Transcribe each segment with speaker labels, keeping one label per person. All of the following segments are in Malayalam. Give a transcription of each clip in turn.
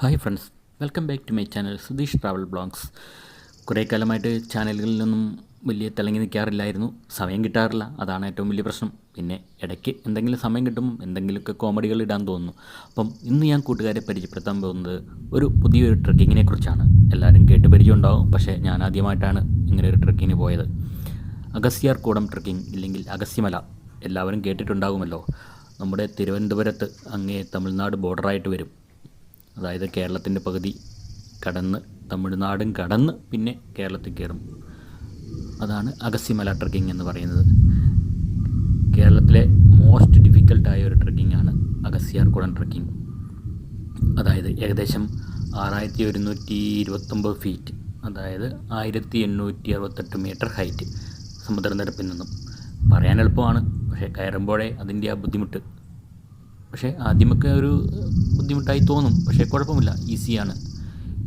Speaker 1: Hi friends welcome back to my channel Sudheesh travel blogs കുറേ കാലമായിട്ട് ചാനലുകളിലൊന്നും വലിയ തിളങ്ങി നിൽക്കാറില്ലായിരുന്നു. സമയം കിട്ടാറില്ല അതാണ് ഏറ്റവും വലിയ പ്രശ്നം. പിന്നെ ഇടയ്ക്ക് എന്തെങ്കിലും സമയം കിട്ടും എന്തെങ്കിലുമൊക്കെ കോമഡികൾ ഇടാൻ തോന്നുന്നു. അപ്പം ഇന്ന് ഞാൻ കൂട്ടുകാരെ പരിചയപ്പെടുത്താൻ പോകുന്നത് ഒരു പുതിയൊരു ട്രക്കിങ്ങിനെ കുറിച്ചാണ്. എല്ലാവരും കേട്ട് പരിചയം ഉണ്ടാവും പക്ഷേ ഞാൻ ആദ്യമായിട്ടാണ് ഇങ്ങനെ ഒരു ട്രക്കിങ്ങിന് പോയത്. അഗസ്യാർ കൂടം ട്രക്കിംഗ് ഇല്ലെങ്കിൽ അഗസ്യമല എല്ലാവരും കേട്ടിട്ടുണ്ടാകുമല്ലോ നമ്മുടെ തിരുവനന്തപുരത്ത് അങ്ങേ തമിഴ്നാട് ബോർഡറായിട്ട് വരും. അതായത് കേരളത്തിന്റെ പകുതി കടന്ന് തമിഴ്നാടും കടന്ന് പിന്നെ കേരളത്തിൽ കയറും. അതാണ് അഗസ്യമല ട്രക്കിംഗ് എന്ന് പറയുന്നത്. കേരളത്തിലെ മോസ്റ്റ് ഡിഫിക്കൽട്ടായ ഒരു ട്രക്കിംഗ് ആണ് അഗസ്യാർകുടം ട്രക്കിംഗ്. അതായത് ഏകദേശം ആറായിരത്തി ഒരുന്നൂറ്റി ഇരുപത്തൊമ്പത് ഫീറ്റ് അതായത് ആയിരത്തി എണ്ണൂറ്റി അറുപത്തെട്ട് മീറ്റർ ഹൈറ്റ് സമുദ്രനിരപ്പിൽ നിന്നും. പറയാൻ എളുപ്പമാണ് പക്ഷേ കയറുമ്പോഴേ അതിന്റെ ആ ബുദ്ധിമുട്ട്. പക്ഷേ ആദ്യമൊക്കെ ഒരു ബുദ്ധിമുട്ടായി തോന്നും. പക്ഷേ കുഴപ്പമില്ല. ഈസിയാണ്.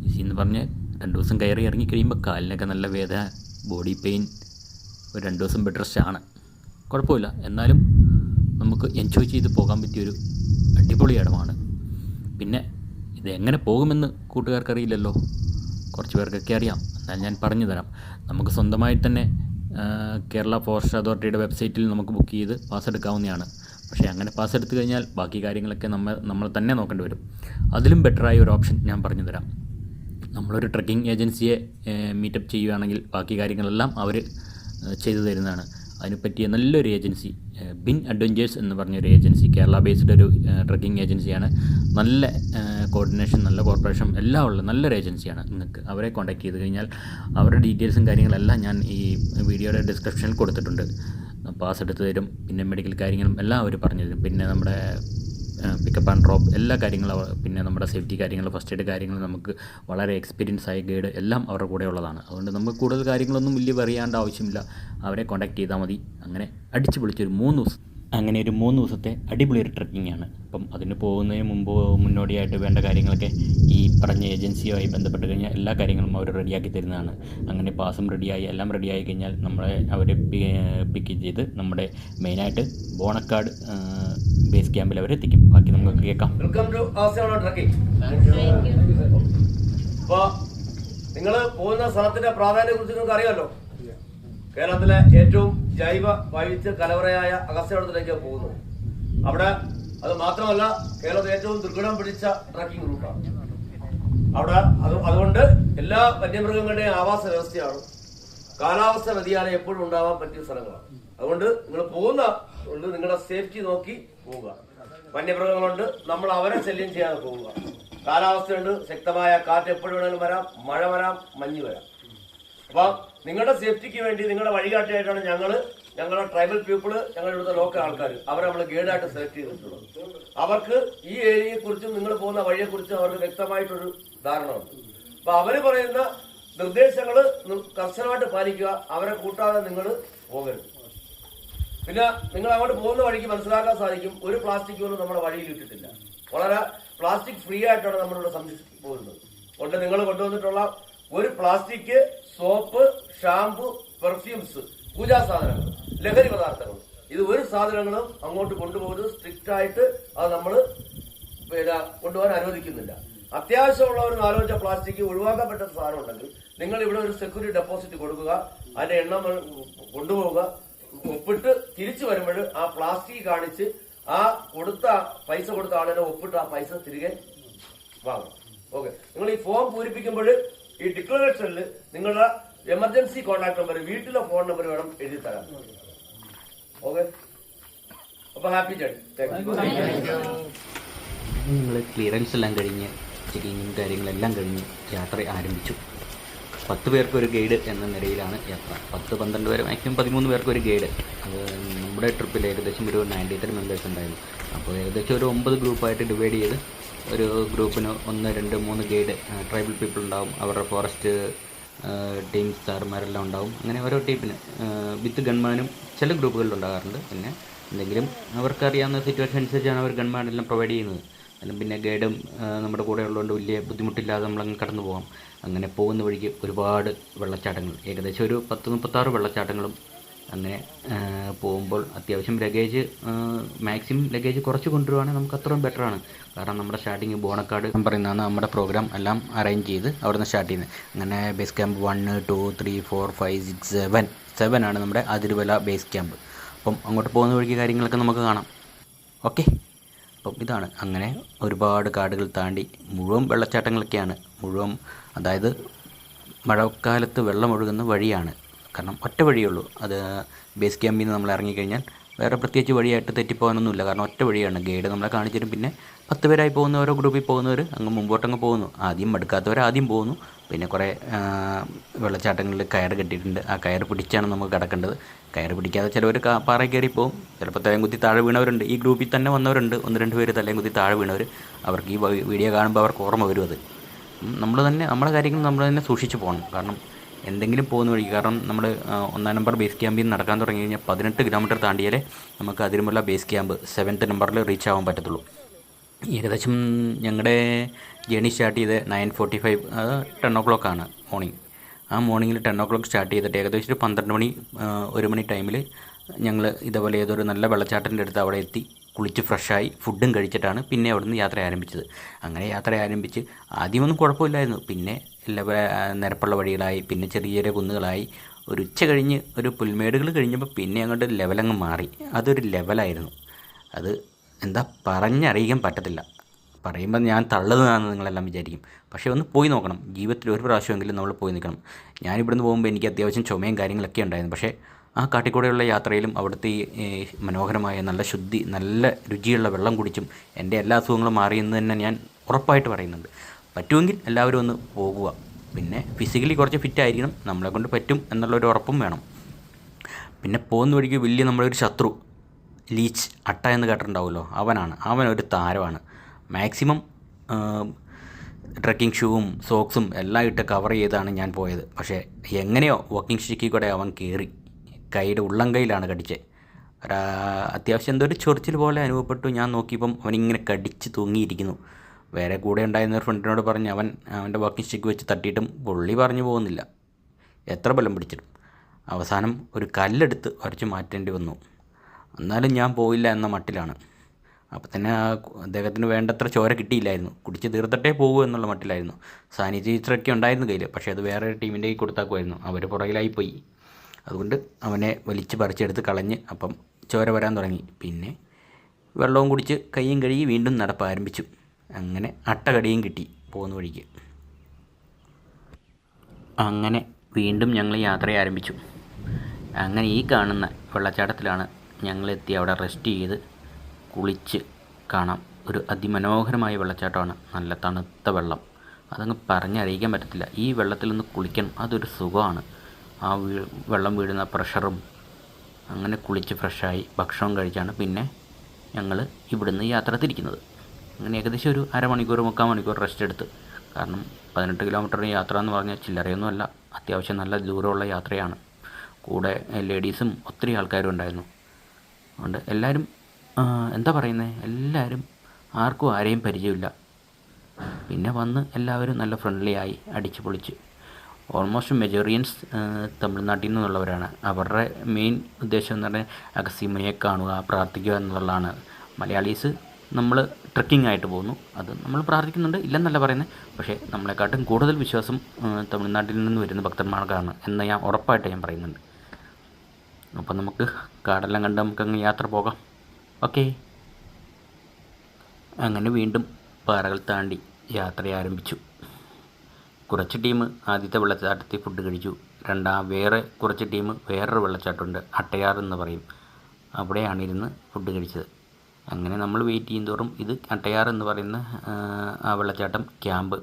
Speaker 1: ഈസി എന്ന് പറഞ്ഞ് രണ്ട് ദിവസം കയറി ഇറങ്ങി കഴിയുമ്പോൾ കാലിനൊക്കെ നല്ല വേദന ബോഡി പെയിൻ ഒരു രണ്ട് ദിവസം ബെഡ് റെസ്റ്റ് ആണ്. കുഴപ്പമില്ല. എന്നാലും നമുക്ക് എൻജോയ് ചെയ്ത് പോകാൻ പറ്റിയൊരു അടിപൊളി ഇടമാണ്. പിന്നെ ഇത് എങ്ങനെ പോകുമെന്ന് കൂട്ടുകാർക്കറിയില്ലല്ലോ. കുറച്ച് പേർക്കൊക്കെ അറിയാം. എന്നാൽ ഞാൻ പറഞ്ഞു തരാം. നമുക്ക് സ്വന്തമായി തന്നെ കേരള ഫോറസ്റ്റ് അതോറിറ്റിയുടെ വെബ്സൈറ്റിൽ നമുക്ക് ബുക്ക് ചെയ്ത് പാസ് എടുക്കാവുന്നതാണ് പക്ഷേ അങ്ങനെ പാസ് എടുത്തു കഴിഞ്ഞാൽ ബാക്കി കാര്യങ്ങളൊക്കെ നമ്മൾ നമ്മൾ തന്നെ നോക്കേണ്ടി വരും. അതിലും ബെറ്ററായ ഒരു ഓപ്ഷൻ ഞാൻ പറഞ്ഞു തരാം. നമ്മളൊരു ട്രക്കിംഗ് ഏജൻസിയെ മീറ്റപ്പ് ചെയ്യുകയാണെങ്കിൽ ബാക്കി കാര്യങ്ങളെല്ലാം അവർ ചെയ്തു തരുന്നതാണ്. അതിന് പറ്റിയ നല്ലൊരു ഏജൻസി ബിൻ അഡ്വഞ്ചേഴ്സ് എന്ന് പറഞ്ഞൊരു ഏജൻസി കേരള ബേസ്ഡ് ഒരു ട്രക്കിംഗ് ഏജൻസിയാണ് നല്ല കോർഡിനേഷൻ നല്ല കോർപ്പറേഷൻ എല്ലാം ഉള്ള നല്ലൊരു ഏജൻസിയാണ് നിങ്ങൾക്ക് അവരെ കോൺടാക്ട് ചെയ്ത് കഴിഞ്ഞാൽ അവരുടെ ഡീറ്റെയിൽസും കാര്യങ്ങളെല്ലാം ഞാൻ ഈ വീഡിയോയുടെ ഡിസ്ക്രിപ്ഷനിൽ കൊടുത്തിട്ടുണ്ട്. പാസ് എടുത്ത് തരും. പിന്നെ മെഡിക്കൽ കാര്യങ്ങളും എല്ലാം അവർ പറഞ്ഞു തരും. പിന്നെ നമ്മുടെ പിക്കപ്പ് ആൻഡ് ഡ്രോപ്പ് എല്ലാ കാര്യങ്ങളും പിന്നെ നമ്മുടെ സേഫ്റ്റി കാര്യങ്ങൾ ഫസ്റ്റ് എയ്ഡ് കാര്യങ്ങൾ നമുക്ക് വളരെ എക്സ്പീരിയൻസ് ആയ ഗൈഡ് എല്ലാം അവരുടെ കൂടെ ഉള്ളതാണ്. അതുകൊണ്ട് നമുക്ക് കൂടുതൽ കാര്യങ്ങളൊന്നും വലിയ അറിയേണ്ട ആവശ്യമില്ല. അവരെ കോൺടാക്ട് ചെയ്താൽ മതി. അങ്ങനെ അടിച്ചു പൊളിച്ചൊരു മൂന്ന് ദിവസം അങ്ങനെ ഒരു മൂന്ന് ദിവസത്തെ അടിപൊളി ഒരു ട്രക്കിംഗ് ആണ് അപ്പം അതിന് പോകുന്നതിന് മുമ്പ് മുന്നോടിയായിട്ട് വേണ്ട കാര്യങ്ങളൊക്കെ ഈ പറഞ്ഞ ഏജൻസിയുമായി ബന്ധപ്പെട്ട് കഴിഞ്ഞാൽ എല്ലാ കാര്യങ്ങളും അവർ റെഡിയാക്കി തരുന്നതാണ്. അങ്ങനെ പാസും റെഡിയായി എല്ലാം റെഡിയായി കഴിഞ്ഞാൽ നമ്മളെ അവർ പിക്ക് ചെയ്ത് നമ്മുടെ മെയിനായിട്ട് ബോണക്കാട് ബേസ് ക്യാമ്പിൽ അവർ എത്തിക്കും. ബാക്കി നമുക്ക് കേൾക്കാം.
Speaker 2: വെൽക്കം ടു ട്രക്കിംഗ് അപ്പോൾ നിങ്ങൾ പോകുന്ന സ്ഥലത്തിന്റെ പ്രാധാന്യത്തെക്കുറിച്ച് നിങ്ങൾക്ക് അറിയാമല്ലോ കേരളത്തിലെ ഏറ്റവും ജൈവ വൈവിധ്യ കലവറയായ അഗസ്ത്യവടത്തിലേക്ക് പോകുന്നു. അവിടെ അത് മാത്രമല്ല കേരളത്തിലെ ഏറ്റവും ദുർഘടം പിടിച്ച ട്രക്കിംഗ് റൂട്ടാണ് അവിടെ അത് അതുകൊണ്ട് എല്ലാ വന്യമൃഗങ്ങളുടെയും ആവാസ വ്യവസ്ഥയാണ്. കാലാവസ്ഥ വ്യതിയാനം എപ്പോഴും ഉണ്ടാവാൻ പറ്റിയ സ്ഥലങ്ങളാണ്. അതുകൊണ്ട് നിങ്ങൾ പോകുന്ന കൊണ്ട് നിങ്ങളുടെ സേഫ്റ്റി നോക്കി പോവുക. വന്യമൃഗങ്ങളുണ്ട് നമ്മൾ അവരെ ശല്യം ചെയ്യാതെ പോവുക. കാലാവസ്ഥയുണ്ട് ശക്തമായ കാറ്റ് എപ്പോഴും വേണമെങ്കിലും വരാം മഴ വരാം മഞ്ഞ് വരാം. അപ്പൊ നിങ്ങളുടെ സേഫ്റ്റിക്ക് വേണ്ടി നിങ്ങളുടെ വഴികാട്ടിയായിട്ടാണ് ഞങ്ങൾ ഞങ്ങളുടെ ട്രൈബൽ പീപ്പിൾ ഞങ്ങളുടെ ഇവിടുത്തെ ലോക്കൽ ആൾക്കാർ അവരെ നമ്മൾ ഗൈഡായിട്ട് സെലക്ട് ചെയ്തിട്ടുള്ളത്. അവർക്ക് ഈ ഏരിയയെ കുറിച്ചും നിങ്ങൾ പോകുന്ന വഴിയെ കുറിച്ചും അവർക്ക് വ്യക്തമായിട്ടൊരു ധാരണ ഉണ്ട് അപ്പൊ അവർ പറയുന്ന നിർദ്ദേശങ്ങൾ കർശനമായിട്ട് പാലിക്കുക അവരെ കൂട്ടാതെ നിങ്ങൾ പോകരുത്. പിന്നെ നിങ്ങൾ അങ്ങോട്ട് പോകുന്ന വഴിക്ക് മനസ്സിലാക്കാൻ സാധിക്കും ഒരു പ്ലാസ്റ്റിക് പോലും നമ്മുടെ വഴിയിൽ ഇട്ടിട്ടില്ല. വളരെ പ്ലാസ്റ്റിക് ഫ്രീ ആയിട്ടാണ് നമ്മളിവിടെ സംരക്ഷിച്ച് പോകുന്നത് കൊണ്ട് നിങ്ങൾ കൊണ്ടുവന്നിട്ടുള്ള ഒരു plastic soap shampoo perfumes puja സാധനങ്ങൾ ലഹരി പദാർത്ഥങ്ങൾ. ഇത് ഒരു സാധനങ്ങളും അങ്ങോട്ട് കൊണ്ടുപോകരുത് സ്ട്രിക്റ്റ് ആയിട്ട് അത് നമ്മൾ പിന്നെ കൊണ്ടുപോകാൻ അനുവദിക്കുന്നില്ല. അത്യാവശ്യമുള്ള ഒരു നാലോഞ്ച പ്ലാസ്റ്റിക് ഒഴിവാക്കപ്പെട്ട സാധനം ഉണ്ടെങ്കിൽ നിങ്ങൾ ഇവിടെ ഒരു സെക്യൂരിറ്റി ഡെപ്പോസിറ്റ് കൊടുക്കുക അതിന്റെ എണ്ണം കൊണ്ടുപോവുക ഒപ്പിട്ട് തിരിച്ചു വരുമ്പോൾ ആ പ്ലാസ്റ്റിക് കാണിച്ച് ആ കൊടുത്ത പൈസ കൊടുത്ത ആളിനെ ഒപ്പിട്ട് ആ പൈസ തിരികെ വാങ്ങും. ഓക്കെ. നിങ്ങൾ ഈ ഫോം പൂരിപ്പിക്കുമ്പോൾ ഈ ഡിക്ലറേഷനിൽ നിങ്ങളുടെ എമർജൻസി കോൺടാക്ട് നമ്പർ വീട്ടിലെ ഫോൺ നമ്പർ വേണം എഴുതി തരാം ഓക്കെ? അപ്പൊ ഹാപ്പി
Speaker 1: നിങ്ങൾ ക്ലിയറൻസ് എല്ലാം കഴിഞ്ഞ് ചെക്കിങ്ങും കാര്യങ്ങളെല്ലാം കഴിഞ്ഞ് യാത്ര ആരംഭിച്ചു. പത്ത് പേർക്ക് ഒരു ഗൈഡ് എന്ന നിലയിലാണ് യാത്ര. പത്ത് പന്ത്രണ്ട് പേര് മാക്സിമം പതിമൂന്ന് പേർക്ക് ഒരു ഗൈഡ്. അത് നമ്മുടെ ട്രിപ്പിൽ ഏകദേശം ഒരു നയന്റി ത്രീ മെമ്പേഴ്സ് ഉണ്ടായിരുന്നു. അപ്പോൾ ഏകദേശം ഒരു ഒമ്പത് ഗ്രൂപ്പായിട്ട് ഡിവൈഡ് ചെയ്ത് ഒരു ഗ്രൂപ്പിന് ഒന്ന് രണ്ട് മൂന്ന് ഗൈഡ് ട്രൈബൽ പീപ്പിൾ ഉണ്ടാവും. അവരുടെ ഫോറസ്റ്റ് ടീം സാറുമാരെല്ലാം ഉണ്ടാവും. അങ്ങനെ ഓരോ ടീമിന് വിത്ത് ഗൺമാനും ചില ഗ്രൂപ്പുകളിൽ ഉണ്ടാകാറുണ്ട്. പിന്നെ എന്തെങ്കിലും അവർക്കറിയാവുന്ന സിറ്റുവേഷൻ അനുസരിച്ചാണ് അവർ ഗൺമാനെല്ലാം പ്രൊവൈഡ് ചെയ്യുന്നത്. അല്ല പിന്നെ ഗൈഡും നമ്മുടെ കൂടെ ഉള്ളതുകൊണ്ട് വലിയ ബുദ്ധിമുട്ടില്ലാതെ നമ്മളങ്ങ് കടന്നു പോകാം അങ്ങനെ പോകുന്ന വഴിക്ക് ഒരുപാട് വെള്ളച്ചാട്ടങ്ങൾ. ഏകദേശം ഒരു പത്ത് മുപ്പത്താറ് വെള്ളച്ചാട്ടങ്ങളും
Speaker 3: അങ്ങനെ പോകുമ്പോൾ അത്യാവശ്യം ലഗേജ് മാക്സിമം ലഗേജ് കുറച്ച് കൊണ്ടുവരുവാണെങ്കിൽ നമുക്ക് അത്രയും ബെറ്ററാണ് കാരണം നമ്മുടെ സ്റ്റാർട്ടിങ് ബോണക്കാട് പറയുന്നതാണ് നമ്മുടെ പ്രോഗ്രാം എല്ലാം അറേഞ്ച് ചെയ്ത് അവിടെ നിന്ന് സ്റ്റാർട്ട് ചെയ്യുന്നത്. അങ്ങനെ base camp one two three four five six seven seven ആണ് നമ്മുടെ അതിരുവല ബേസ് ക്യാമ്പ് അപ്പം അങ്ങോട്ട് പോകുന്ന വഴിക്ക് കാര്യങ്ങളൊക്കെ നമുക്ക് കാണാം. ഓക്കെ അപ്പം ഇതാണ്. അങ്ങനെ ഒരുപാട് കാടുകൾ താണ്ടി മുഴുവൻ വെള്ളച്ചാട്ടങ്ങളൊക്കെയാണ്. മുഴുവൻ അതായത് മഴക്കാലത്ത് വെള്ളം ഒഴുകുന്ന വഴിയാണ്. കാരണം ഒറ്റ വഴിയുള്ളൂ അത് ബേസ് ക്യാമ്പിൽ നിന്ന് നമ്മൾ ഇറങ്ങിക്കഴിഞ്ഞാൽ വേറെ പ്രത്യേകിച്ച് വഴിയായിട്ട് തെറ്റിപ്പോകാനൊന്നുമില്ല. കാരണം ഒറ്റ വഴിയാണ്. ഗൈഡ് നമ്മളെ കാണിച്ചിട്ടും പിന്നെ പത്ത് പേരായി പോകുന്ന ഓരോ ഗ്രൂപ്പിൽ പോകുന്നവർ അങ്ങ് മുമ്പോട്ടങ്ങ് പോകുന്നു. ആദ്യം മടുക്കാത്തവർ ആദ്യം പോകുന്നു. പിന്നെ കുറേ വെള്ളച്ചാട്ടങ്ങളിൽ കയർ കെട്ടിയിട്ടുണ്ട്. ആ കയർ പിടിച്ചാണ് നമുക്ക് കിടക്കേണ്ടത്. കയർ പിടിക്കാതെ ചിലവർ പാറ കയറി പോകും. ചിലപ്പോൾ തലയും കുത്തി താഴെ വീണവരുണ്ട്. ഈ ഗ്രൂപ്പിൽ തന്നെ വന്നവരുണ്ട്. ഒന്ന് രണ്ട് പേര് തലയും കുത്തി താഴെ വീണവർ അവർക്ക് ഈ വീഡിയോ കാണുമ്പോൾ അവർക്ക് ഓർമ്മ വരും അത്. നമ്മൾ തന്നെ നമ്മുടെ കാര്യങ്ങൾ നമ്മൾ തന്നെ സൂക്ഷിച്ച് പോകണം. കാരണം എന്തെങ്കിലും പോകുന്ന വഴിക്ക്. കാരണം നമ്മൾ ഒന്നാം നമ്പർ ബേസ് ക്യാമ്പിൽ നിന്ന് നടക്കാൻ തുടങ്ങി കഴിഞ്ഞാൽ പതിനെട്ട് കിലോമീറ്റർ താണ്ടിയാലേ നമുക്ക് അതിരുമുള്ള ബേസ് ക്യാമ്പ് സെവൻത്ത് നമ്പറിൽ റീച്ച് ആവാൻ പറ്റത്തുള്ളൂ. ഏകദേശം ഞങ്ങളുടെ ജേണി സ്റ്റാർട്ട് ചെയ്ത് നയൻ ഫോർട്ടി ഫൈവ് അത് ടെൻ ഒ ക്ലോക്ക് ആണ് മോർണിംഗ് ആ മോർണിംഗിൽ ടെൻ ഒ ക്ലോക്ക് സ്റ്റാർട്ട് ചെയ്തിട്ട് ഏകദേശം ഒരു പന്ത്രണ്ട് മണി ഒരു മണി ടൈമിൽ ഞങ്ങൾ ഇതേപോലെ ഏതൊരു നല്ല വെള്ളച്ചാട്ടത്തിന്റെ അടുത്ത് അവിടെ എത്തി കുളിച്ച് ഫ്രഷായി ഫുഡും കഴിച്ചിട്ടാണ് പിന്നെ അവിടുന്ന് യാത്ര ആരംഭിച്ചത്. അങ്ങനെ യാത്ര ആരംഭിച്ച് ആദ്യമൊന്നും കുഴപ്പമില്ലായിരുന്നു. പിന്നെ നിരപ്പുള്ള വഴികളായി പിന്നെ ചെറിയ ചെറിയ കുന്നുകളായി ഒരു ഉച്ച കഴിഞ്ഞ് ഒരു പുൽമേടുകൾ കഴിഞ്ഞപ്പോൾ പിന്നെ അങ്ങോട്ട് ലെവലങ്ങ് മാറി. അതൊരു ലെവലായിരുന്നു. അത് എന്താ പറഞ്ഞറിയിക്കാൻ പറ്റത്തില്ല. പറയുമ്പോൾ ഞാൻ തള്ളതാണെന്ന് നിങ്ങളെല്ലാം വിചാരിക്കും. പക്ഷേ ഒന്ന് പോയി നോക്കണം. ജീവിതത്തിൽ ഒരു പ്രാവശ്യമെങ്കിലും നമ്മൾ പോയി നിൽക്കണം. ഞാനിവിടുന്ന് പോകുമ്പോൾ എനിക്ക് അത്യാവശ്യം ചുമയും കാര്യങ്ങളൊക്കെ ഉണ്ടായിരുന്നു. പക്ഷേ ആ കാട്ടിക്കൂടെയുള്ള യാത്രയിലും അവിടുത്തെ ഈ മനോഹരമായ നല്ല ശുദ്ധി നല്ല രുചിയുള്ള വെള്ളം കുടിച്ചും എന്റെ എല്ലാ അസുഖങ്ങളും മാറിയെന്ന് തന്നെ ഞാൻ ഉറപ്പായിട്ട് പറയുന്നുണ്ട്. പറ്റുമെങ്കിൽ എല്ലാവരും ഒന്ന് പോകുക. പിന്നെ ഫിസിക്കലി കുറച്ച് ഫിറ്റ് ആയിരിക്കണം. നമ്മളെ കൊണ്ട് പറ്റും എന്നുള്ളൊരു ഉറപ്പും വേണം. പിന്നെ പോകുന്ന വഴിക്ക് വലിയ നമ്മളൊരു ശത്രു ലീച്ച് അട്ട എന്ന് കേട്ടിട്ടുണ്ടാവുമല്ലോ. അവനാണ്. അവൻ ഒരു താരമാണ്. മാക്സിമം ട്രക്കിംഗ് ഷൂവും സോക്സും എല്ലാം ഇട്ട് കവർ ചെയ്താണ് ഞാൻ പോയത്. പക്ഷേ എങ്ങനെയോ വാക്കിംഗ് സ്റ്റിക്കിൽ കൂടെ അവൻ കയറി കൈയുടെ ഉള്ളം കൈയിലാണ് കടിച്ചത് അത്യാവശ്യം എന്തോ ഒരു ചൊറിച്ചിൽ പോലെ അനുഭവപ്പെട്ടു. ഞാൻ നോക്കിയപ്പം അവനിങ്ങനെ കടിച്ച് തൂങ്ങിയിരിക്കുന്നു. വേറെ കൂടെ ഉണ്ടായിരുന്ന ഒരു ഫ്രണ്ടിനോട് പറഞ്ഞ് അവൻ അവന്റെ വാക്കിംഗ് സ്റ്റിക്ക് വെച്ച് തട്ടിയിട്ടും പുള്ളി പറഞ്ഞു പോകുന്നില്ല. എത്ര ബലം പിടിച്ചിട്ടും. അവസാനം ഒരു കല്ലെടുത്ത് വരച്ച് മാറ്റേണ്ടി വന്നു. എന്നാലും ഞാൻ പോയില്ല എന്ന മട്ടിലാണ്. അപ്പോൾ തന്നെ ആ അദ്ദേഹത്തിന് വേണ്ടത്ര ചോര കിട്ടിയില്ലായിരുന്നു. കുടിച്ച് തീർത്തിട്ടേ പോകൂ എന്നുള്ള മട്ടിലായിരുന്നു. സാനിറ്റൈസറൊക്കെ ഉണ്ടായിരുന്നു കയ്യിൽ പക്ഷേ അത് വേറെ ടീമിന്റെ കയ്യിൽ കൊടുത്താക്കുമായിരുന്നു. അവർ പുറകിലായി പോയി. അതുകൊണ്ട് അവനെ വലിച്ച് പറിച്ചെടുത്ത് കളഞ്ഞ് അപ്പം ചോര വരാൻ തുടങ്ങി. പിന്നെ വെള്ളവും കുടിച്ച് കൈയും കഴുകി വീണ്ടും നടപ്പ് ആരംഭിച്ചു. അങ്ങനെ അട്ടകടിയും കിട്ടി പോകുന്ന വഴിക്ക്. അങ്ങനെ വീണ്ടും ഞങ്ങൾ യാത്ര ആരംഭിച്ചു. അങ്ങനെ ഈ കാണുന്ന വെള്ളച്ചാട്ടത്തിലാണ് ഞങ്ങളെത്തി അവിടെ റെസ്റ്റ് ചെയ്ത് കുളിച്ച് കാണാം. ഒരു അതിമനോഹരമായ വെള്ളച്ചാട്ടമാണ്. നല്ല തണുത്ത വെള്ളം. അതങ്ങ് പറഞ്ഞറിയിക്കാൻ പറ്റത്തില്ല. ഈ വെള്ളത്തിൽ നിന്ന് കുളിക്കണം അതൊരു സുഖമാണ്. ആ വീ വെള്ളം വീഴുന്ന പ്രഷറും അങ്ങനെ കുളിച്ച് ഫ്രഷായി ഭക്ഷണം കഴിച്ചാണ് പിന്നെ ഞങ്ങൾ ഇവിടുന്ന് യാത്ര തിരിക്കുന്നത്. അങ്ങനെ ഏകദേശം ഒരു അരമണിക്കൂർ മുക്കാൽ മണിക്കൂർ റെസ്റ്റ് എടുത്ത്. കാരണം പതിനെട്ട് കിലോമീറ്റർ യാത്ര എന്ന് പറഞ്ഞാൽ ചില്ലറയൊന്നുമല്ല. അത്യാവശ്യം നല്ല ദൂരമുള്ള യാത്രയാണ്. കൂടെ ലേഡീസും ഒത്തിരി ആൾക്കാരും ഉണ്ടായിരുന്നു. അതുകൊണ്ട് എല്ലാവരും എന്താ പറയുന്നത് എല്ലാവരും ആർക്കും ആരെയും പരിചയമില്ല. പിന്നെ വന്ന് എല്ലാവരും നല്ല ഫ്രണ്ട്ലി ആയി അടിച്ചു പൊളിച്ച്. ഓൾമോസ്റ്റ് മെജോറിയൻസ് തമിഴ്നാട്ടിൽ നിന്നുള്ളവരാണ്. അവരുടെ മെയിൻ ഉദ്ദേശം എന്ന് പറഞ്ഞാൽ അഗസിമയെ കാണുക പ്രാർത്ഥിക്കുക എന്നുള്ളതാണ്. മലയാളീസ് നമ്മൾ ട്രക്കിംഗ് ആയിട്ട് പോകുന്നു. അത് നമ്മൾ പ്രാർത്ഥിക്കുന്നുണ്ട്. ഇല്ലെന്നല്ല പറയുന്നത്. പക്ഷേ നമ്മളെക്കാട്ടും കൂടുതൽ വിശ്വാസം തമിഴ്നാട്ടിൽ നിന്ന് വരുന്ന ഭക്തന്മാർക്കാണ് എന്ന് ഞാൻ ഉറപ്പായിട്ട് ഞാൻ പറയുന്നുണ്ട്. അപ്പോൾ നമുക്ക് കാടെല്ലാം കണ്ട് നമുക്കങ്ങ് യാത്ര പോകാം. ഓക്കെ. അങ്ങനെ വീണ്ടും പാറകൾ താണ്ടി യാത്ര ആരംഭിച്ചു. കുറച്ച് ടീം ആദ്യത്തെ വെള്ളച്ചാട്ടത്തിൽ ഫുഡ് കഴിച്ചു. രണ്ടാം വേറെ കുറച്ച് ടീം വേറൊരു വെള്ളച്ചാട്ടമുണ്ട്. അട്ടയാർ എന്ന് പറയും. അവിടെയാണ് ഇരുന്ന് ഫുഡ് കഴിച്ചത്. അങ്ങനെ നമ്മൾ വെയിറ്റ് ചെയ്യും ഇത് അട്ടയാർ എന്ന് പറയുന്ന ആ, വെള്ളച്ചാട്ടം ക്യാമ്പ്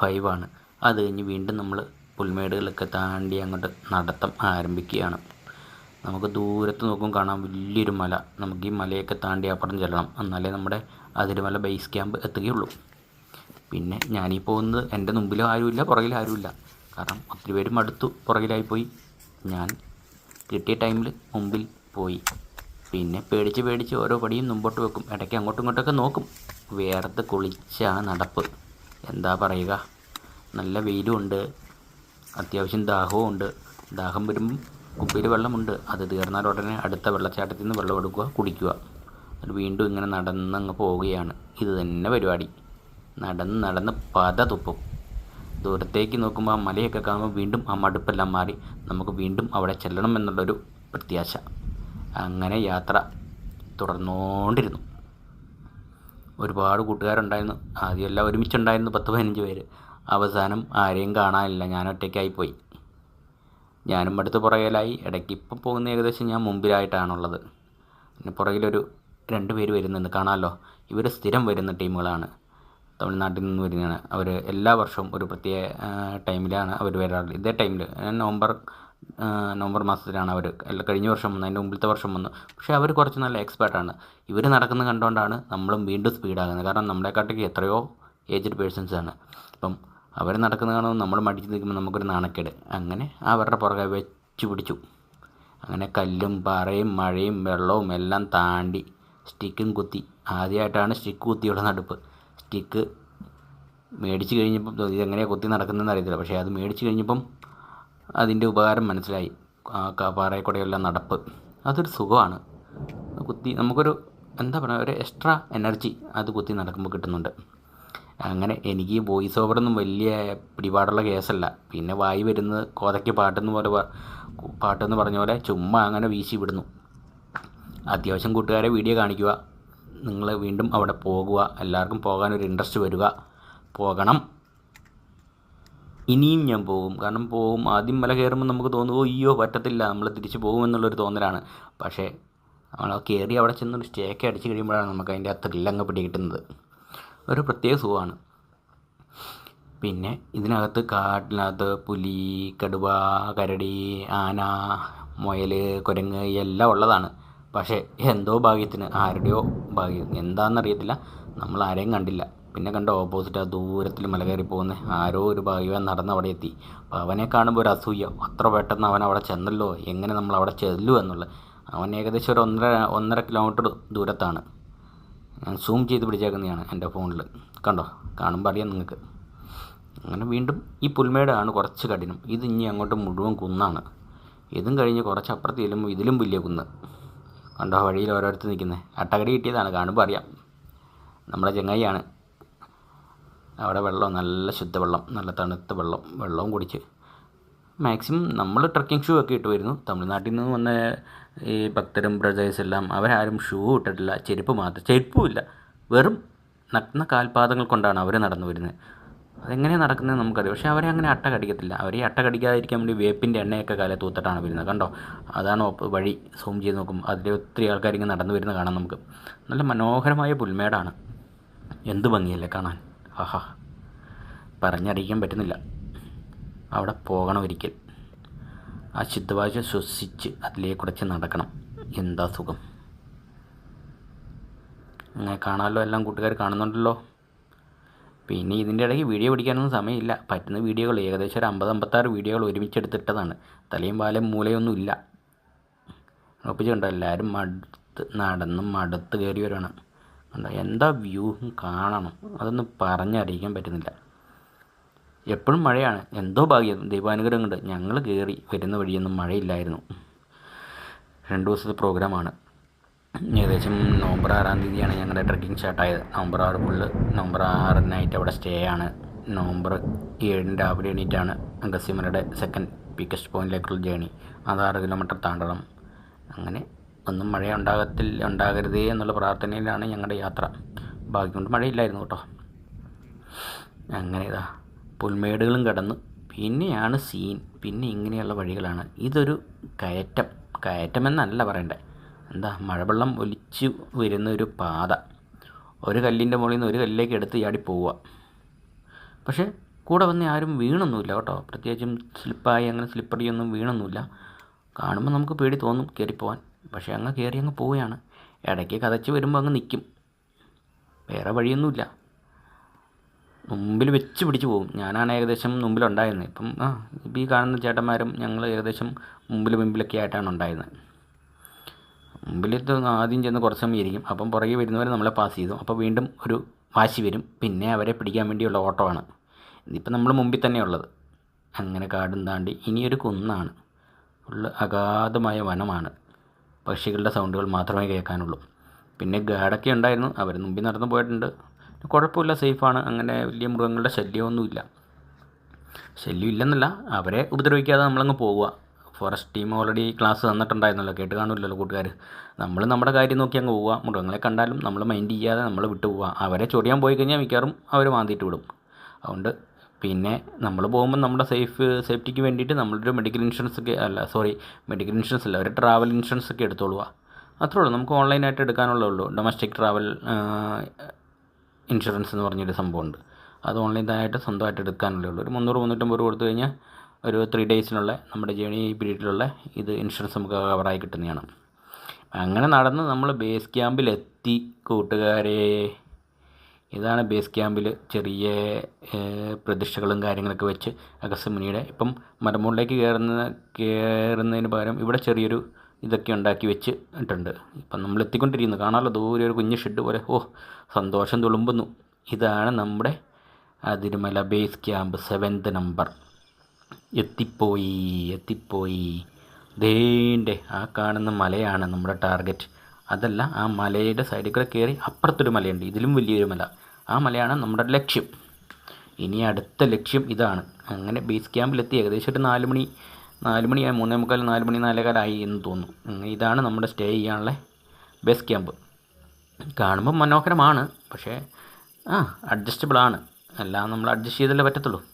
Speaker 3: ഫൈവ് ആണ്. അത് കഴിഞ്ഞ് വീണ്ടും നമ്മൾ പുൽമേടുകളൊക്കെ താണ്ടി അങ്ങോട്ട് നടത്തം ആരംഭിക്കുകയാണ്. നമുക്ക് ദൂരത്ത് നോക്കും കാണാം വലിയൊരു മല. നമുക്ക് ഈ മലയൊക്കെ താണ്ടി അപ്പുറം ചെല്ലണം. എന്നാലേ നമ്മുടെ അതിരുമല ബേസ് ക്യാമ്പ് എത്തുകയുള്ളൂ. പിന്നെ ഞാനീ പോകുന്നത് എന്റെ മുമ്പിലും ആരുമില്ല പുറകിലും ആരുമില്ല. കാരണം ഒത്തിരി പേരും അടുത്തു പുറകിലായി പോയി ഞാൻ കിട്ടിയ ടൈമിൽ മുമ്പിൽ പോയി. പിന്നെ പേടിച്ച് പേടിച്ച് ഓരോ പടിയും മുമ്പോട്ട് വെക്കും. ഇടയ്ക്ക് അങ്ങോട്ടും ഇങ്ങോട്ടൊക്കെ നോക്കും. വേർത്ത് കുളിച്ചാണ് നടപ്പ്. എന്താ പറയുക? നല്ല വെയിലുമുണ്ട് അത്യാവശ്യം ദാഹവും ഉണ്ട്. ദാഹം വരുമ്പം കുപ്പിയിൽ വെള്ളമുണ്ട്. അത് തീർന്നാൽ ഉടനെ അടുത്ത വെള്ളച്ചാട്ടത്തിൽ നിന്ന് വെള്ളം എടുക്കുക കുടിക്കുക. എന്നിട്ട് വീണ്ടും ഇങ്ങനെ നടന്നങ്ങ് പോവുകയാണ്. ഇത് തന്നെ പരിപാടി. നടന്ന് നടന്ന് പത തുപ്പും. ദൂരത്തേക്ക് നോക്കുമ്പോൾ ആ മലയൊക്കെ കാണുമ്പോൾ വീണ്ടും ആ മടുപ്പെല്ലാം മാറി. നമുക്ക് വീണ്ടും അവിടെ ചെല്ലണം എന്നുള്ളൊരു പ്രത്യാശ. അങ്ങനെ യാത്ര തുടർന്നുകൊണ്ടിരുന്നു ഒരുപാട് കൂട്ടുകാരുണ്ടായിരുന്നു. ആദ്യമെല്ലാം ഒരുമിച്ചുണ്ടായിരുന്നു പത്ത് പതിനഞ്ച് പേര്. അവസാനം ആരെയും കാണാനില്ല. ഞാൻ ഒറ്റയ്ക്കായിപ്പോയി ഞാനും അടുത്ത് പുറകിലായി. ഇടയ്ക്ക് ഇപ്പം പോകുന്ന ഏകദേശം ഞാൻ മുമ്പിലായിട്ടാണുള്ളത്. പിന്നെ പുറകിലൊരു രണ്ട് പേര് വരുന്നുണ്ട്. കാണാമല്ലോ. ഇവർ സ്ഥിരം വരുന്ന ടീമുകളാണ്. തമിഴ്നാട്ടിൽ നിന്ന് വരുന്നതാണ്. അവർ എല്ലാ വർഷവും ഒരു പ്രത്യേക ടൈമിലാണ് അവർ വരാറുള്ളത്. ഇതേ ടൈമിൽ നവംബർ നവംബർ മാസത്തിലാണ് അവർ അല്ല കഴിഞ്ഞ വർഷം വന്നു അതിന്റെ മുമ്പിലത്തെ വർഷം വന്നു. പക്ഷേ അവർ കുറച്ച് നല്ല എക്സ്പേർട്ടാണ് ഇവർ നടക്കുന്നത് കണ്ടുകൊണ്ടാണ് നമ്മളും വീണ്ടും സ്പീഡാകുന്നത് കാരണം നമ്മളെക്കാട്ടേക്ക് എത്രയോ ഏജ്ഡ് പേഴ്സൺസാണ് അപ്പം അവർ നടക്കുന്നത് കാണുമ്പോൾ നമ്മൾ മടിച്ച് നിൽക്കുമ്പോൾ നമുക്കൊരു നാണക്കേട്. അങ്ങനെ അവരുടെ പുറകെ വെച്ച് പിടിച്ചു. അങ്ങനെ കല്ലും പാറയും മഴയും വെള്ളവും എല്ലാം താണ്ടി സ്റ്റിക്കും കുത്തി. ആദ്യമായിട്ടാണ് സ്റ്റിക്ക് കുത്തിയുള്ള നടുപ്പ്. സ്റ്റിക്ക് മേടിച്ച് കഴിഞ്ഞപ്പം ഇതെങ്ങനെയാണ് കുത്തി നടക്കുന്നതെന്ന് അറിയത്തില്ല. പക്ഷേ അത് മേടിച്ച് കഴിഞ്ഞപ്പം അതിന്റെ ഉപകാരം മനസ്സിലായി. ആ ക- കൂടെയുള്ള നടപ്പ്. അതൊരു സുഖമാണ്. കുത്തി നമുക്കൊരു എന്താ പറയുക ഒരു എക്സ്ട്രാ എനർജി അത് കുത്തി നടക്കുമ്പോൾ കിട്ടുന്നുണ്ട്. അങ്ങനെ എനിക്ക് വോയിസ് ഓവറൊന്നും വലിയ പിടിപാടുള്ള കേസല്ല. പിന്നെ വായി വരുന്നത് കോതയ്ക്ക് പാട്ടെന്ന് പോലെ പാട്ടെന്ന് പറഞ്ഞ പോലെ ചുമ്മാ അങ്ങനെ വീശി വിടുന്നു. അത്യാവശ്യം കൂട്ടുകാരെ വീഡിയോ കാണിക്കുക. നിങ്ങൾ വീണ്ടും അവിടെ പോകുക. എല്ലാവർക്കും പോകാനൊരു ഇൻട്രസ്റ്റ് വരിക. പോകണം. ഇനിയും ഞാൻ പോകും. കാരണം പോകും ആദ്യം മല കയറുമ്പോൾ നമുക്ക് തോന്നുമോ "ഓ, അയ്യോ പറ്റത്തില്ല നമ്മൾ തിരിച്ച് പോകുമെന്നുള്ളൊരു തോന്നലാണ്. പക്ഷേ നമ്മൾ കയറി അവിടെ ചെന്നൊരു സ്റ്റേക്ക് അടിച്ച് കഴിയുമ്പോഴാണ് നമുക്ക് അതിന്റെ ആ പിടി കിട്ടുന്നത്. ഒരു പ്രത്യേക സുഖമാണ്. പിന്നെ ഇതിനകത്ത് കാട്ടിനകത്ത് പുലി കടുവ കരടി ആന മുയൽ കുരങ്ങ് എല്ലാം ഉള്ളതാണ്. പക്ഷേ എന്തോ ഭാഗ്യത്തിന് ആരുടെയോ ഭാഗ്യം. എന്താണെന്നറിയത്തില്ല. നമ്മൾ ആരെയും കണ്ടില്ല. പിന്നെ കണ്ട ഓപ്പോസിറ്റ് ആ ദൂരത്തിൽ മല കയറി പോകുന്ന. ആരോ ഒരു ഭാഗ്യവാൻ നടന്ന് അവിടെ എത്തി. അപ്പോൾ അവനെ കാണുമ്പോൾ ഒരു അസൂയ. അത്ര പെട്ടെന്ന് അവൻ അവിടെ ചെന്നല്ലോ. എങ്ങനെ നമ്മൾ അവിടെ ചെല്ലു എന്നുള്ളത്. അവൻ ഏകദേശം ഒരു ഒന്നര ഒന്നര കിലോമീറ്റർ ദൂരത്താണ്. ഞാൻ സൂം ചെയ്ത് പിടിച്ചേക്കുന്നതാണ് എന്റെ ഫോണിൽ കണ്ടോ? കാണുമ്പോൾ അറിയാം നിങ്ങൾക്ക്. അങ്ങനെ വീണ്ടും ഈ പുൽമേടാണ് കുറച്ച് കഠിനം. ഇത് ഇനി അങ്ങോട്ട് മുഴുവൻ കുന്നാണ്. ഇതും കഴിഞ്ഞ് കുറച്ച് അപ്പുറത്ത് ചെല്ലുമ്പോൾ ഇതിലും വലിയ കുന്ന്. കണ്ടോ? വഴിയിൽ ഓരോരുത്തർ നിൽക്കുന്നത് അട്ടകടി കിട്ടിയതാണ്. കാണുമ്പോൾ അറിയാം. നമ്മുടെ ചെങ്ങായിയാണ്. അവിടെ വെള്ളം നല്ല ശുദ്ധവെള്ളം നല്ല തണുത്ത വെള്ളം വെള്ളവും കുടിച്ച്. മാക്സിമം നമ്മൾ ട്രക്കിംഗ് ഷൂ ഒക്കെ ഇട്ട് വരുന്നു. തമിഴ്നാട്ടിൽ നിന്ന് വന്ന ഈ ഭക്തരും ബ്രദേഴ്സ് എല്ലാം അവരാരും ഷൂ ഇട്ടിട്ടില്ല. ചെരുപ്പ് മാത്രം ചെരുപ്പുമില്ല. വെറും നഗ്ന കാൽപാദങ്ങൾ കൊണ്ടാണ് അവർ നടന്നു വരുന്നത്. അതെങ്ങനെയാണ് നടക്കുന്നത് നമുക്കറിയാം. പക്ഷേ അവരെ അങ്ങനെ അട്ട കടിക്കത്തില്ല. അവർ ഈ അട്ട കടിക്കാതിരിക്കാൻ വേണ്ടി വേപ്പിന്റെ എണ്ണയൊക്കെ കാലം തൂത്തിട്ടാണ് വരുന്നത്. കണ്ടോ? അതാണ് വഴി സൂം ചെയ്ത് നോക്കും അതിൽ ഒത്തിരി ആൾക്കാർ ഇങ്ങനെ നടന്നു വരുന്നത് കാണാം നമുക്ക്. നല്ല മനോഹരമായ പുൽമേടാണ്. എന്ത് ഭംഗിയല്ലേ കാണാൻ. ആഹാ. പറഞ്ഞറിയിക്കാൻ പറ്റുന്നില്ല. അവിടെ പോകണം ഒരിക്കൽ. ആ ശുദ്ധവായു ശ്വസിച്ച് അതിലേ കുറച്ച് നടക്കണം. എന്താ സുഖം? അങ്ങനെ കാണാമല്ലോ എല്ലാം കൂട്ടുകാർ കാണുന്നുണ്ടല്ലോ. പിന്നെ ഇതിന്റെ ഇടയ്ക്ക് വീഡിയോ പിടിക്കാനൊന്നും സമയമില്ല. പറ്റുന്ന വീഡിയോകൾ ഏകദേശം ഒരു അമ്പത് അമ്പത്താറ് വീഡിയോകൾ ഒരുമിച്ചെടുത്തിട്ടതാണ്. തലയും പാലും മൂലയൊന്നും ഇല്ല. ഒപ്പിച്ച് കണ്ടോ? എല്ലാവരും മടുത്ത് നടന്നും മടുത്ത് കയറി വരണം കണ്ടോ എന്താ വ്യൂ കാണണം? അതൊന്നും പറഞ്ഞറിയിക്കാൻ പറ്റുന്നില്ല. എപ്പോഴും മഴയാണ്. എന്തോ ഭാഗ്യം. ദൈവാനുഗ്രഹം കൊണ്ട് ഞങ്ങൾ കയറി വരുന്ന വഴിയൊന്നും മഴയില്ലായിരുന്നു. രണ്ട് ദിവസത്തെ പ്രോഗ്രാമാണ്. ഏകദേശം നവംബർ ആറാം തീയതിയാണ് ഞങ്ങളുടെ ട്രക്കിംഗ് സ്റ്റാർട്ടായത്. നവംബർ ആറ് ഫുള്ള് നവംബർ ആറ് നൈറ്റ് അവിടെ സ്റ്റേ ആണ്. നവംബർ ഏഴിന് രാവിലെ എണീറ്റാണ് അഗസ്യമലയുടെ സെക്കൻഡ് പീക്കസ്റ്റ് പോയിന്റിലേക്കുള്ള ജേണി അത് ആറ് കിലോമീറ്റർ താണ്ടണം അങ്ങനെ ഒന്നും മഴ ഉണ്ടാകത്തിൽ ഉണ്ടാകരുതേ എന്നുള്ള പ്രാർത്ഥനയിലാണ് ഞങ്ങളുടെ യാത്ര. ഭാഗ്യം കൊണ്ട് മഴയില്ലായിരുന്നു കേട്ടോ. അങ്ങനെ ഇതാ പുൽമേടുകളും കടന്ന്. പിന്നെയാണ് സീൻ. പിന്നെ ഇങ്ങനെയുള്ള വഴികളാണ്. ഇതൊരു കയറ്റം. കയറ്റമെന്നല്ല പറയണ്ടേ. എന്താ? മഴവെള്ളം ഒലിച്ച് വരുന്ന ഒരു പാത. ഒരു കല്ലിന്റെ മുകളിൽ നിന്ന് ഒരു കല്ലിലേക്ക് എടുത്ത് ചാടി പോവുക. പക്ഷേ കൂടെ വന്ന് ആരും വീണൊന്നുമില്ല കേട്ടോ. പ്രത്യേകിച്ചും സ്ലിപ്പായി അങ്ങനെ സ്ലിപ്പറിയൊന്നും വീണൊന്നുമില്ല. കാണുമ്പോൾ നമുക്ക് പേടി തോന്നും കയറിപ്പോവാൻ പക്ഷേ അങ്ങ് കയറി അങ്ങ് പോവുകയാണ്. ഇടയ്ക്ക് കതച്ച് വരുമ്പോൾ അങ്ങ് നിൽക്കും വേറെ വഴിയൊന്നുമില്ല. മുമ്പിൽ വെച്ച് പിടിച്ച് പോകും. ഞാനാണ് ഏകദേശം മുമ്പിലുണ്ടായിരുന്നത് ഇപ്പം ആ ഇപ്പം ഈ കാണുന്ന ചേട്ടന്മാരും ഞങ്ങൾ ഏകദേശം മുമ്പിൽ മുമ്പിലൊക്കെ ആയിട്ടാണ് ഉണ്ടായിരുന്നത് മുമ്പിലെത്ത് ആദ്യം ചെന്ന് കുറച്ച് സമയം ഇരിക്കും. അപ്പം പുറകെ വരുന്നവരെ നമ്മളെ പാസ് ചെയ്തു. അപ്പോൾ വീണ്ടും ഒരു വാശി വരും. പിന്നെ അവരെ പിടിക്കാൻ വേണ്ടിയുള്ള ഓട്ടമാണ് ഇതിപ്പോൾ നമ്മൾ മുമ്പിൽ തന്നെ ഉള്ളത്. അങ്ങനെ കാടും താണ്ടി ഇനിയൊരു കുന്നാണ്. ഫുള്ള് അഗാധമായ വനമാണ്. പക്ഷികളുടെ സൗണ്ടുകൾ മാത്രമേ കേൾക്കാനുള്ളൂ. പിന്നെ ഗാഡൊക്കെ ഉണ്ടായിരുന്നു. അവർ മുമ്പിൽ നടന്നു പോയിട്ടുണ്ട്. കുഴപ്പമില്ല സേഫാണ്. അങ്ങനെ വലിയ മൃഗങ്ങളുടെ ശല്യമൊന്നുമില്ല. ശല്യം ഇല്ലെന്നല്ല അവരെ ഉപദ്രവിക്കാതെ നമ്മളങ്ങ് പോവുക. ഫോറസ്റ്റ് ടീം ഓൾറെഡി ക്ലാസ് തന്നിട്ടുണ്ടായിരുന്നല്ലോ. കേട്ട് കാണില്ലല്ലോ കൂട്ടുകാർ നമ്മൾ നമ്മുടെ കാര്യം നോക്കി അങ്ങ് പോവുക. മൃഗങ്ങളെ കണ്ടാലും നമ്മൾ മൈൻഡ് ചെയ്യാതെ നമ്മൾ വിട്ടു പോവുക അവരെ ചൊറിയാൻ പോയി കഴിഞ്ഞാൽ മിക്കവാറും അവർ മാന്തിയിട്ട് വിടും. അതുകൊണ്ട് പിന്നെ നമ്മൾ പോകുമ്പോൾ നമ്മുടെ സേഫ് സേഫ്റ്റിക്ക് വേണ്ടിയിട്ട് നമ്മളൊരു മെഡിക്കൽ ഇൻഷുറൻസ് ഒക്കെ അല്ല സോറി മെഡിക്കൽ ഇൻഷുറൻസ് അല്ല ഒരു ട്രാവൽ ഇൻഷുറൻസ് ഒക്കെ എടുത്തോളുക അത്രേ ഉള്ളൂ. നമുക്ക് ഓൺലൈനായിട്ട് എടുക്കാനുള്ളേ ഉള്ളൂ. ഡൊമസ്റ്റിക് ട്രാവൽ ഇൻഷുറൻസ് എന്ന് പറഞ്ഞൊരു സംഭവമുണ്ട്. അത് ഓൺലൈനായിട്ട് സ്വന്തമായിട്ട് എടുക്കാനുള്ളേ ഉള്ളൂ. ഒരു മുന്നൂറ് മുന്നൂറ്റമ്പത് രൂപ കൊടുത്തു കഴിഞ്ഞാൽ ഒരു ത്രീ ഡേയ്സിനുള്ള നമ്മുടെ ജേണി പീരീഡിലുള്ള ഇത് ഇൻഷുറൻസ് നമുക്ക് കവറായി കിട്ടുന്നതാണ്. അങ്ങനെ നടന്ന് നമ്മൾ ബേസ് ക്യാമ്പിലെത്തി കൂട്ടുകാരെ ഇതാണ് ബേസ് ക്യാമ്പിൽ ചെറിയ പ്രതിഷ്ഠകളും കാര്യങ്ങളൊക്കെ വെച്ച് അഗസ്ത്യമുനിയുടെ ഇപ്പം മരമുകളിലേക്ക് കയറുന്ന കയറുന്നതിന് പകരം ഇവിടെ ചെറിയൊരു ഇതൊക്കെ ഉണ്ടാക്കി വെച്ച് ഇട്ടുണ്ട്. ഇപ്പം നമ്മൾ എത്തിക്കൊണ്ടിരിക്കുന്നു. കാണാമല്ലോ ദൂരെ ഒരു കുഞ്ഞ് ഷെഡ് പോലെ. ഓ സന്തോഷം തുളുമ്പുന്നു. ഇതാണ് നമ്മുടെ Athirumala base camp seventh number. എത്തിപ്പോയി എത്തിപ്പോയി. ദേന്റെ ആ കാണുന്ന മലയാണ് നമ്മുടെ ടാർഗറ്റ്. അതല്ല ആ മലയുടെ സൈഡിൽ കൂടെ കയറി അപ്പുറത്തൊരു മലയുണ്ട്. ഇതിലും വലിയൊരു മല. ആ മലയാണ് നമ്മുടെ ലക്ഷ്യം. ഇനി അടുത്ത ലക്ഷ്യം ഇതാണ്. അങ്ങനെ ബേസ് ക്യാമ്പിലെത്തി ഏകദേശം ഒരു നാല് മണി നാല് മണിയായി മൂന്നേ മുക്കാൽ നാല് മണി നാലേകാലായി എന്ന് തോന്നുന്നു. ഇതാണ് നമ്മുടെ സ്റ്റേ ചെയ്യാനുള്ള ബേസ് ക്യാമ്പ് കാണുമ്പോൾ മനോഹരമാണ് പക്ഷേ ആ അഡ്ജസ്റ്റബിൾ ആണ്. എല്ലാം നമ്മൾ അഡ്ജസ്റ്റ് ചെയ്തല്ലേ പറ്റത്തുള്ളൂ.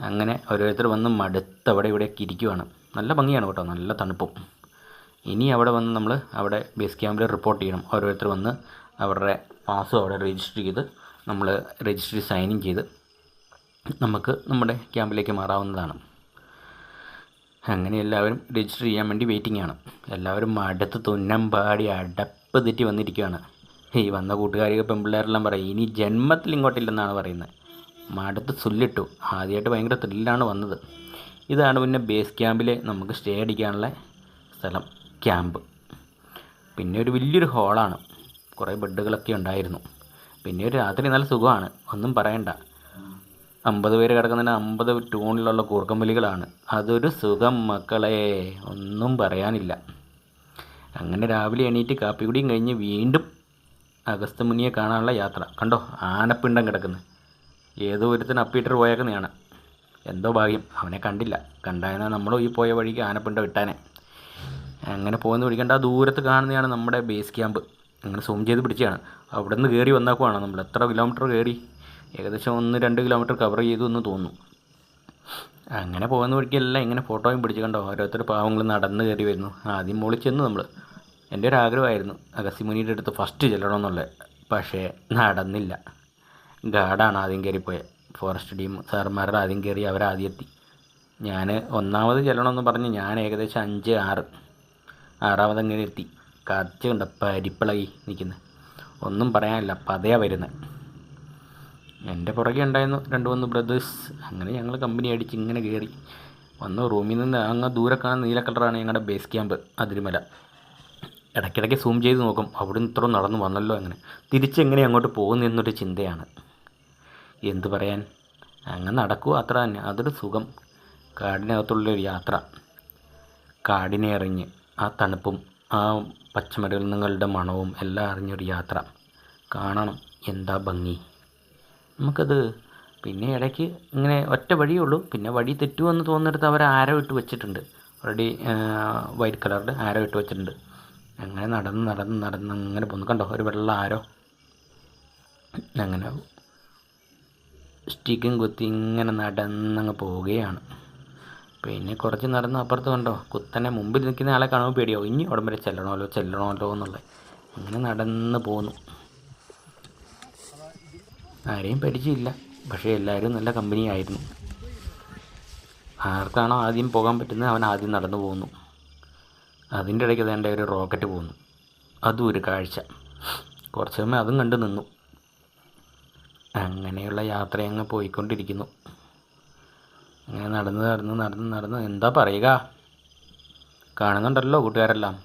Speaker 3: അങ്ങനെ ഓരോരുത്തർ വന്ന് മടുത്ത് അവിടെ ഇവിടെയൊക്കെ ഇരിക്കുവാണ്. നല്ല ഭംഗിയാണ് കേട്ടോ. നല്ല തണുപ്പും. ഇനി അവിടെ വന്ന് നമ്മൾ അവിടെ ബേസ് ക്യാമ്പിൽ റിപ്പോർട്ട് ചെയ്യണം. ഓരോരുത്തർ വന്ന് അവരുടെ പാസ്സും അവിടെ രജിസ്റ്റർ ചെയ്ത് നമ്മൾ രജിസ്റ്ററിൽ സൈനിങ് ചെയ്ത് നമുക്ക് നമ്മുടെ ക്യാമ്പിലേക്ക് മാറാവുന്നതാണ്. അങ്ങനെ എല്ലാവരും രജിസ്റ്റർ ചെയ്യാൻ വേണ്ടി വെയിറ്റിംഗ് ആണ്. എല്ലാവരും അടുത്ത് തുന്നം പാടി അടപ്പ് തെറ്റി വന്നിരിക്കുകയാണ് ഈ വന്ന കൂട്ടുകാരികൾ പെൺപിള്ളേരെല്ലാം പറയും ഇനി ജന്മത്തിൽ ഇങ്ങോട്ടില്ലെന്നാണ് പറയുന്നത് മടുത്ത് സുല്ലിട്ടു. ആദ്യമായിട്ട് ഭയങ്കര ത്രില്ലാണ് വന്നത്. ഇതാണ് പിന്നെ ബേസ് ക്യാമ്പിൽ നമുക്ക് സ്റ്റേ അടിക്കാനുള്ള സ്ഥലം. ക്യാമ്പ്. പിന്നെ ഒരു വലിയൊരു ഹോളാണ്. കുറേ ബെഡുകളൊക്കെ ഉണ്ടായിരുന്നു. പിന്നെ ഒരു രാത്രി നല്ല സുഖമാണ്. ഒന്നും പറയണ്ട. അമ്പത് പേര് കിടക്കുന്നതിന് അമ്പത് ടൂണിലുള്ള കൂർക്കമ്പലികളാണ്. അതൊരു സുഖം മക്കളെ. ഒന്നും പറയാനില്ല. അങ്ങനെ രാവിലെ എണീറ്റ് കാപ്പിക്കുടിയും കഴിഞ്ഞ് വീണ്ടും അഗസ്ത്യമുനിയെ കാണാനുള്ള യാത്ര. കണ്ടോ? ആനപ്പിണ്ടം കിടക്കുന്നത് ഏതോ ഒരുത്തിന് അപ്പീറ്റർ പോയേക്കുന്നതാണ്. എന്തോ ഭാഗ്യം. അവനെ കണ്ടില്ല. കണ്ടായിരുന്നാൽ നമ്മളും ഈ പോയ വഴിക്ക് ആനപ്പിണ്ടം ഇട്ടാനെ. അങ്ങനെ പോകുന്ന പിടിക്കേണ്ട ആ ദൂരത്ത് കാണുന്നതാണ് നമ്മുടെ ബേസ് ക്യാമ്പ് അങ്ങനെ സൂം ചെയ്ത് പിടിച്ചതാണ്. അവിടെ നിന്ന് കയറി വന്നേക്കുവാണ് നമ്മൾ. എത്ര കിലോമീറ്റർ കയറി ഏകദേശം ഒന്ന് രണ്ട് കിലോമീറ്റർ കവർ ചെയ്തു എന്ന് തോന്നുന്നു. അങ്ങനെ പോകുന്ന വഴിക്കെല്ലാം ഇങ്ങനെ ഫോട്ടോയും പിടിച്ച് കണ്ടോ? ഓരോരുത്തർ പാവങ്ങൾ നടന്ന് കയറി വരുന്നു. ആദ്യം മുകളിൽ ചെന്നു നമ്മൾ എന്റെ ഒരു ആഗ്രഹമായിരുന്നു. അഗസ്യമുനിയുടെ അടുത്ത് ഫസ്റ്റ് ചെല്ലണമെന്നുള്ളത് പക്ഷേ നടന്നില്ല. ഗാർഡാണ് ആദ്യം കയറിപ്പോയത് ഫോറസ്റ്റ് ടീം സാർമാരുടെ ആദ്യം കയറി അവരാദ്യം എത്തി. ഞാൻ ഒന്നാമത് ചെല്ലണമെന്ന് പറഞ്ഞ് ഞാൻ ഏകദേശം അഞ്ച് ആറ് ആറാമത് അങ്ങനെ എത്തി കണ്ട പരിപ്പിളകി നിൽക്കുന്നത് ഒന്നും പറയാനില്ല പതയാ വരുന്നത് എന്റെ പുറകെ ഉണ്ടായിരുന്നു രണ്ട് മൂന്ന് ബ്രദേഴ്സ് അങ്ങനെ ഞങ്ങൾ കമ്പനി അടിച്ച് ഇങ്ങനെ കയറി വന്ന് റൂമിൽ നിന്ന് അങ്ങ് ദൂരെ കാണുന്ന നീല കളറാണ് ഞങ്ങളുടെ ബേസ് ക്യാമ്പ് അതിരുമല. ഇടയ്ക്കിടയ്ക്ക് സൂം ചെയ്ത് നോക്കും അവിടെ നിന്ന് ഇത്ര നടന്നു വന്നല്ലോ അങ്ങനെ. തിരിച്ചെങ്ങനെ അങ്ങോട്ട് പോകുന്നു എന്നൊരു ചിന്തയാണ്. എന്തു പറയാൻ? അങ്ങ് നടക്കുക അത്ര തന്നെ. അതൊരു സുഖം. കാടിനകത്തുള്ളൊരു യാത്ര. കാടിനെ അറിഞ്ഞ്. ആ തണുപ്പും ആ പച്ചമരുന്നുകളുടെ മണവും എല്ലാം അറിഞ്ഞൊരു യാത്ര. കാണണം എന്താ ഭംഗി. നമുക്കത് പിന്നെ ഇടയ്ക്ക് ഇങ്ങനെ ഒറ്റ വഴിയേ ഉള്ളൂ. പിന്നെ വഴി തെറ്റുമെന്ന് തോന്നിയിടത്ത് അവർ ആരോ ഇട്ട് വെച്ചിട്ടുണ്ട്. ഓൾറെഡി വൈറ്റ് കളറിൽ ആരോ ഇട്ട് വെച്ചിട്ടുണ്ട്. അങ്ങനെ നടന്ന് നടന്ന് നടന്ന് അങ്ങനെ പോന്നു. കണ്ടോ ഒരു വെള്ള ആരോ. അങ്ങനെ സ്റ്റിക്കും കുത്തി ഇങ്ങനെ നടന്നങ്ങ് പോവുകയാണ്. പിന്നെ കുറച്ച് നടന്ന് അപ്പുറത്ത് കണ്ടോ കുത്തനെ മുമ്പിൽ നിൽക്കുന്ന ആളെ കാണുമ്പോൾ പേടിയോ ഇനി അവിടം വരെ ചെല്ലണമല്ലോ ചെല്ലണമല്ലോ എന്നുള്ളത്. അങ്ങനെ നടന്ന് പോന്നു. ആരെയും പഠിച്ചില്ല പക്ഷേ എല്ലാവരും നല്ല കമ്പനിയായിരുന്നു. ആർക്കാണോ ആദ്യം പോകാൻ പറ്റുന്നത് അവൻ ആദ്യം നടന്നു പോകുന്നു അതിന്റെ ഇടയ്ക്ക് വേണ്ട ഒരു റോക്കറ്റ് പോകുന്നു അതും ഒരു കാഴ്ച. കുറച്ച് സമയം അതും കണ്ടു നിന്നു. അങ്ങനെയുള്ള യാത്ര അങ്ങ് പോയിക്കൊണ്ടിരിക്കുന്നു. അങ്ങനെ നടന്ന് നടന്ന് നടന്ന് നടന്ന് എന്താ പറയുക? കാണുന്നുണ്ടല്ലോ കൂട്ടുകാരെല്ലാം.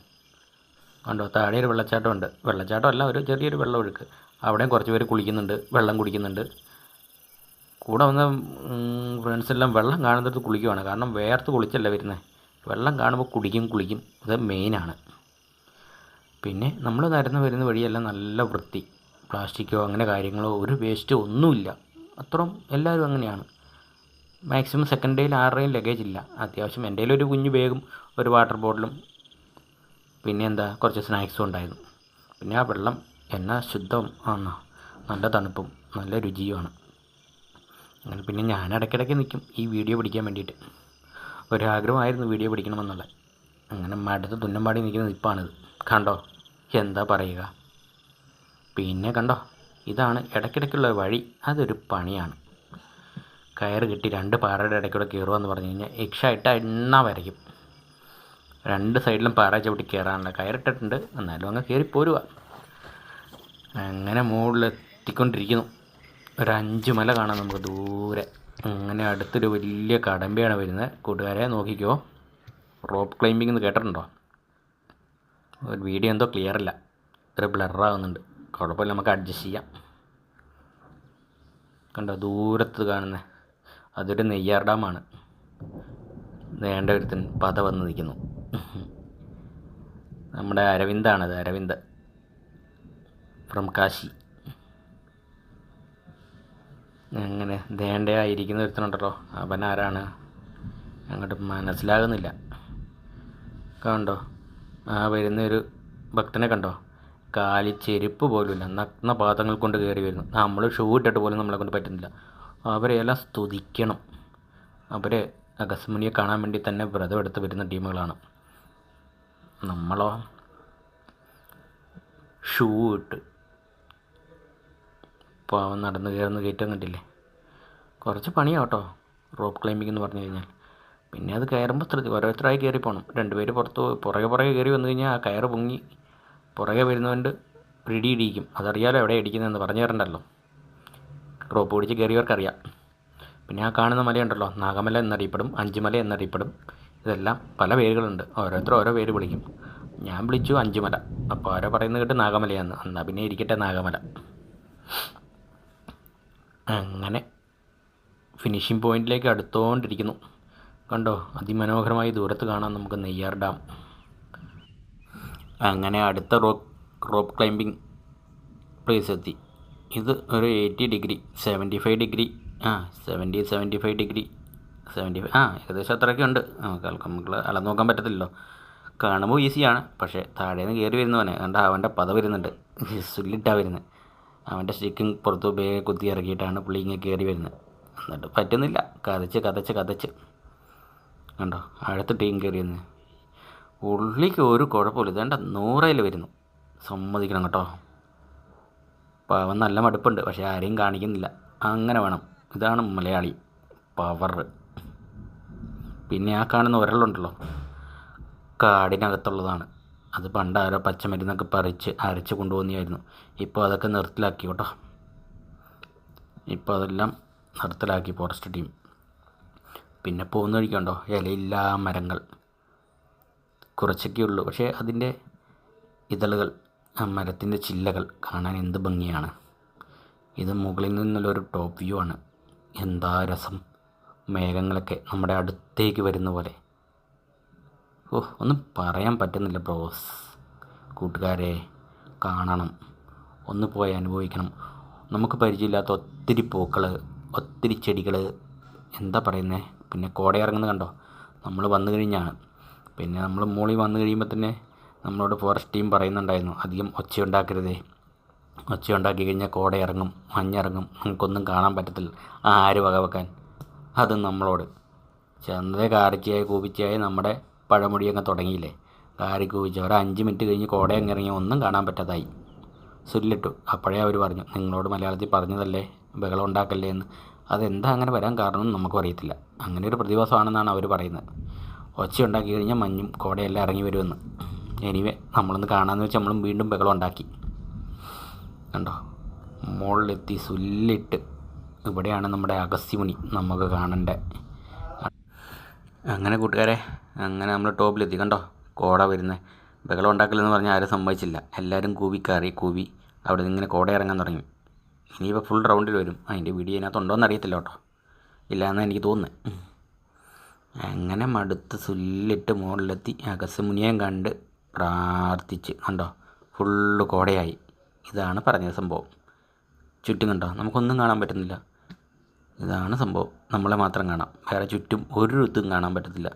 Speaker 3: കണ്ടോ? താഴെ ഒരു വെള്ളച്ചാട്ടമുണ്ട്. വെള്ളച്ചാട്ടമല്ല ഒരു ചെറിയൊരു വെള്ളം ഒഴുക്ക്. അവിടെയും കുറച്ച് പേര് കുളിക്കുന്നുണ്ട് വെള്ളം കുടിക്കുന്നുണ്ട്. കൂടെ വന്ന ഫ്രണ്ട്സ് എല്ലാം വെള്ളം കാണുന്നിടത്ത് കുളിക്കുവാണ്. കാരണം വേർത്ത് കുളിച്ചല്ല വരുന്നത് വെള്ളം കാണുമ്പോൾ കുടിക്കും കുളിക്കും. അത് മെയിനാണ്. പിന്നെ നമ്മൾ നടന്ന് വരുന്ന വഴിയെല്ലാം നല്ല വൃത്തി. പ്ലാസ്റ്റിക്കോ അങ്ങനെ കാര്യങ്ങളോ ഒരു വേസ്റ്റോ ഒന്നുമില്ല. അത്രയും എല്ലാവരും അങ്ങനെയാണ്. മാക്സിമം സെക്കൻഡ് ഡേയിൽ ആരുടെയും ലഗേജ് ഇല്ല. അത്യാവശ്യം എന്റെ ഒരു കുഞ്ഞു ബാഗും ഒരു വാട്ടർ ബോട്ടിലും പിന്നെ എന്താ കുറച്ച് സ്നാക്സും ഉണ്ടായിരുന്നു. പിന്നെ ആ വെള്ളം എന്ന ശുദ്ധം ആണ് നല്ല തണുപ്പും നല്ല രുചിയുമാണ്. അങ്ങനെ പിന്നെ ഞാൻ ഇടയ്ക്കിടയ്ക്ക് നിൽക്കും ഈ വീഡിയോ പിടിക്കാൻ വേണ്ടിയിട്ട്. ഒരാഗ്രഹമായിരുന്നു വീഡിയോ പിടിക്കണമെന്നുള്ള. അങ്ങനെ മടുത്ത് തുന്നമ്പാടി നിൽക്കുന്ന നിപ്പാണിത്. കണ്ടോ? എന്താ പറയുക? പിന്നെ കണ്ടോ? ഇതാണ് ഇടയ്ക്കിടയ്ക്കുള്ള വഴി. അതൊരു പണിയാണ്. കയറ് കെട്ടി രണ്ട് പാറയുടെ ഇടയ്ക്കൂടെ കയറുകയെന്ന് പറഞ്ഞു കഴിഞ്ഞാൽ എക്ഷായിട്ട് എണ്ണ വരയ്ക്കും. രണ്ട് സൈഡിലും പാറ ചവിട്ടി കയറാനുള്ള കയറിട്ടിട്ടുണ്ട്. എന്നാലും അങ്ങ് കയറിപ്പോരുക പോരുക അങ്ങനെ മുകളിലെത്തിക്കൊണ്ടിരിക്കുന്നു. ഒരു അഞ്ച് മല കാണാം നമുക്ക് ദൂരെ. അങ്ങനെ അടുത്തൊരു വലിയ കടമ്പയാണ് വരുന്നത്. കൂട്ടുകാരെ നോക്കിക്കോ. റോപ്പ് ക്ലൈമ്പിംഗ് എന്ന് കേട്ടിട്ടുണ്ടോ? ഒരു വീഡിയോ എന്തോ ക്ലിയർ അല്ല. ഒരു ബ്ലറാകുന്നുണ്ട് കുഴപ്പമില്ല നമുക്ക് അഡ്ജസ്റ്റ് ചെയ്യാം. കണ്ടോ ദൂരത്ത് കാണുന്നത് അതൊരു നെയ്യാർ ഡാമാണ് വേണ്ട ഒരുത്തൻ പത വന്ന് നിൽക്കുന്നു. നമ്മുടെ അരവിന്ദാണത് അരവിന്ദ്. ഫ്രം കാശി അങ്ങനെ ദേണ്ടയായിരിക്കുന്ന ഒരുത്തനുണ്ടല്ലോ. അവൻ ആരാണ്? അങ്ങോട്ട് മനസ്സിലാകുന്നില്ല. കണ്ടോ? ആ വരുന്നൊരു ഭക്തനെ കണ്ടോ? കാലി ചെരുപ്പ് പോലുമില്ല. നഗ്ന പാദങ്ങൾ കൊണ്ട് കയറി വരുന്നു. നമ്മൾ ഷൂ ഇട്ടിട്ട് പോലും നമ്മളെ കൊണ്ട് പറ്റുന്നില്ല. അവരെയെല്ലാം സ്തുതിക്കണം. അവർ അഗസ്മുനിയെ കാണാൻ വേണ്ടി തന്നെ വ്രതം എടുത്ത് വരുന്ന ടീമുകളാണ്. നമ്മളോ? ഷൂ ഇട്ട്. പാവം നടന്ന് കയറുന്ന കയറ്റം കണ്ടില്ലേ കുറച്ച് പണിയാട്ടോ റോപ്പ് ക്ലൈമ്പിംഗ് എന്ന് പറഞ്ഞു കഴിഞ്ഞാൽ. പിന്നെ അത് കയറുമ്പോൾ ശ്രദ്ധ ഓരോരുത്തരായി കയറി പോകണം രണ്ടുപേര് പുറത്ത് പുറകെ പുറകെ കയറി വന്നു കഴിഞ്ഞാൽ ആ കയറ് പൊങ്ങി പുറകെ വരുന്നവന്റെ പിടിയിടിക്കും അതറിയാലോ എവിടെ ഇടിക്കുന്നതെന്ന് പറഞ്ഞു തരണ്ടല്ലോ. റോപ്പ് പിടിച്ച് കയറിയവർക്കറിയാം. പിന്നെ ആ കാണുന്ന മലയുണ്ടല്ലോ നാഗമല എന്നറിയപ്പെടും അഞ്ചുമല എന്നറിയപ്പെടും. ഇതെല്ലാം പല പേരുകളുണ്ട്. ഓരോരുത്തർ ഓരോ പേര് വിളിക്കും. ഞാൻ വിളിച്ചു അഞ്ചുമല. അപ്പോൾ ആരോ പറയുന്നത് കേട്ട് നാഗമലയാന്ന്. എന്നാൽ പിന്നെ ഇരിക്കട്ടെ നാഗമല. അങ്ങനെ ഫിനിഷിംഗ് പോയിന്റിലേക്ക് അടുത്തുകൊണ്ടിരിക്കുന്നു കണ്ടോ? അതിമനോഹരമായി ദൂരത്ത് കാണാം നമുക്ക് നെയ്യാർ ഡാം. അങ്ങനെ അടുത്ത റോപ്പ് റോപ്പ് ക്ലൈമ്പിംഗ് പ്ലേസ് എത്തി. ഇത് ഒരു eighty degree seventy five degree ആ seventy seventy five degree seventy five ആ ഏകദേശം അത്രയൊക്കെ ഉണ്ട്. നമുക്ക് നമുക്ക് അളന്ന് നോക്കാൻ പറ്റത്തില്ലല്ലോ. കാണുമ്പോൾ ഈസിയാണ് പക്ഷേ താഴേന്ന് കയറി വരുന്നവനെ കണ്ട അവന്റെ പത വരുന്നുണ്ട്. സുല്ലിട്ടാണ് വരുന്നത് അവന്റെ സ്റ്റിക്കിങ് പുറത്ത് ബേ കുത്തി ഇറക്കിയിട്ടാണ് പുള്ളി ഇങ്ങനെ കയറി വരുന്നത് എന്നിട്ട് പറ്റുന്നില്ല. കതച്ച് കതച്ച് കതച്ച്. കണ്ടോ? അടുത്ത ടീം കയറി ഉള്ളിക്ക് ഒരു കുഴപ്പമില്ല. ഇതേണ്ട നൂറയിൽ വരുന്നു. സമ്മതിക്കണം കേട്ടോ. പാവം നല്ല മടുപ്പുണ്ട് പക്ഷേ ആരെയും കാണിക്കുന്നില്ല. അങ്ങനെ വേണം. ഇതാണ് മലയാളി പവർ. പിന്നെ ആ കാണുന്ന ഒരളുണ്ടല്ലോ കാടിനകത്തുള്ളതാണ്. അത് പണ്ട് ആരോ പച്ചമരുന്നൊക്കെ പറിച്ച് അരച്ച് കൊണ്ടുപോകുന്നതായിരുന്നു. ഇപ്പോൾ അതൊക്കെ നിർത്തലാക്കി കേട്ടോ. ഇപ്പോൾ അതെല്ലാം നിർത്തലാക്കി ഫോറസ്റ്റ് ടീം പിന്നെ പോകുന്ന വഴിക്കുണ്ടോ ഇലയില്ലാ മരങ്ങൾ. കുറച്ചൊക്കെ ഉള്ളൂ പക്ഷേ അതിന്റെ ഇതളുകൾ ആ മരത്തിന്റെ ചില്ലകൾ കാണാൻ എന്ത് ഭംഗിയാണ്. ഇത് മുകളിൽ നിന്നുള്ള ഒരു ടോപ്പ് വ്യൂ ആണ്. എന്താ രസം. മേഘങ്ങളൊക്കെ നമ്മുടെ അടുത്തേക്ക് വരുന്ന പോലെ. ഓ ഒന്നും പറയാൻ പറ്റുന്നില്ല ബ്രോസ് കൂട്ടുകാരെ കാണണം. ഒന്ന് പോയി അനുഭവിക്കണം. നമുക്ക് പരിചയമില്ലാത്ത ഒത്തിരി പൂക്കൾ ഒത്തിരി ചെടികൾ എന്താ പറയുന്നത് പിന്നെ കോടയിറങ്ങുന്നത് കണ്ടോ? നമ്മൾ വന്നു കഴിഞ്ഞാണ്. പിന്നെ നമ്മൾ മോളിൽ വന്നു കഴിയുമ്പോൾ തന്നെ നമ്മളോട് ഫോറസ്റ്റ് ടീം പറയുന്നുണ്ടായിരുന്നു അധികം ഒച്ചയുണ്ടാക്കരുതേ. ഒച്ചയുണ്ടാക്കി കഴിഞ്ഞാൽ കോട ഇറങ്ങും മഞ്ഞിറങ്ങും നമുക്കൊന്നും കാണാൻ പറ്റത്തില്ല. ആര് വകവെക്കാൻ അത് നമ്മളോട്. ചെന്നത് കാറിക്കായി കൂപ്പിച്ചായി നമ്മുടെ പഴമുടി പഴമൊഴിയൊക്കെ തുടങ്ങിയില്ലേ? കാറി കൂപിച്ച് ഒരു അഞ്ച് മിനിറ്റ് കഴിഞ്ഞ് കോട അങ്ങ് ഇറങ്ങി ഒന്നും കാണാൻ പറ്റാതായി. സുല്ലിട്ടു അപ്പോഴേ അവർ പറഞ്ഞു നിങ്ങളോട് മലയാളത്തിൽ പറഞ്ഞതല്ലേ? ബഹളം ഉണ്ടാക്കല്ലേ എന്ന്? അതെന്താ അങ്ങനെ വരാൻ കാരണം നമുക്കും അറിയത്തില്ല. അങ്ങനെ ഒരു പ്രതിഭാസമാണെന്നാണ് അവർ പറയുന്നത്. ഒച്ച ഉണ്ടാക്കി കഴിഞ്ഞാൽ മഞ്ഞും കോടയെല്ലാം ഇറങ്ങി വരുമെന്ന്. എനിവേ നമ്മളൊന്ന് കാണാമെന്ന് വെച്ച് നമ്മളും വീണ്ടും ബഹളം ഉണ്ടാക്കി. കണ്ടോ? മുകളിലെത്തി സുല്ലിട്ട്. ഇവിടെയാണ് നമ്മുടെ അഗസ്യമുനി നമുക്ക് കാണേണ്ട. അങ്ങനെ കൂട്ടുകാരെ അങ്ങനെ നമ്മൾ ടോപ്പിലെത്തി. കണ്ടോ? കോട വരുന്നത് ബഹളം ഉണ്ടാക്കില്ലെന്ന് പറഞ്ഞാൽ ആരും സമ്മതിച്ചില്ല. എല്ലാവരും കൂവി കയറി കൂവി അവിടെ നിന്ന് ഇങ്ങനെ കോട ഇറങ്ങാൻ തുടങ്ങി. ഇനിയിപ്പോൾ ഫുൾ റൗണ്ടിൽ വരും. അതിന്റെ വീഡിയോ ഇതിനകത്ത് ഉണ്ടോ എന്ന് അറിയത്തില്ല കേട്ടോ. ഇല്ല എന്നാണ് എനിക്ക് തോന്നുന്നത് അങ്ങനെ മടുത്ത് സുല്ലിട്ട് മുകളിലെത്തി. അഗസ്യമുനിയെ കണ്ട് പ്രാർത്ഥിച്ച് കണ്ടോ? ഫുള്ള് കോടയായി. ഇതാണ് പറഞ്ഞ സംഭവം. ചുറ്റും കണ്ടോ? നമുക്കൊന്നും കാണാൻ പറ്റുന്നില്ല. ഇതാണ് സംഭവം. നമ്മളെ മാത്രം കാണാം. വേറെ ചുറ്റും ഒരു ഇതും കാണാൻ പറ്റത്തില്ല.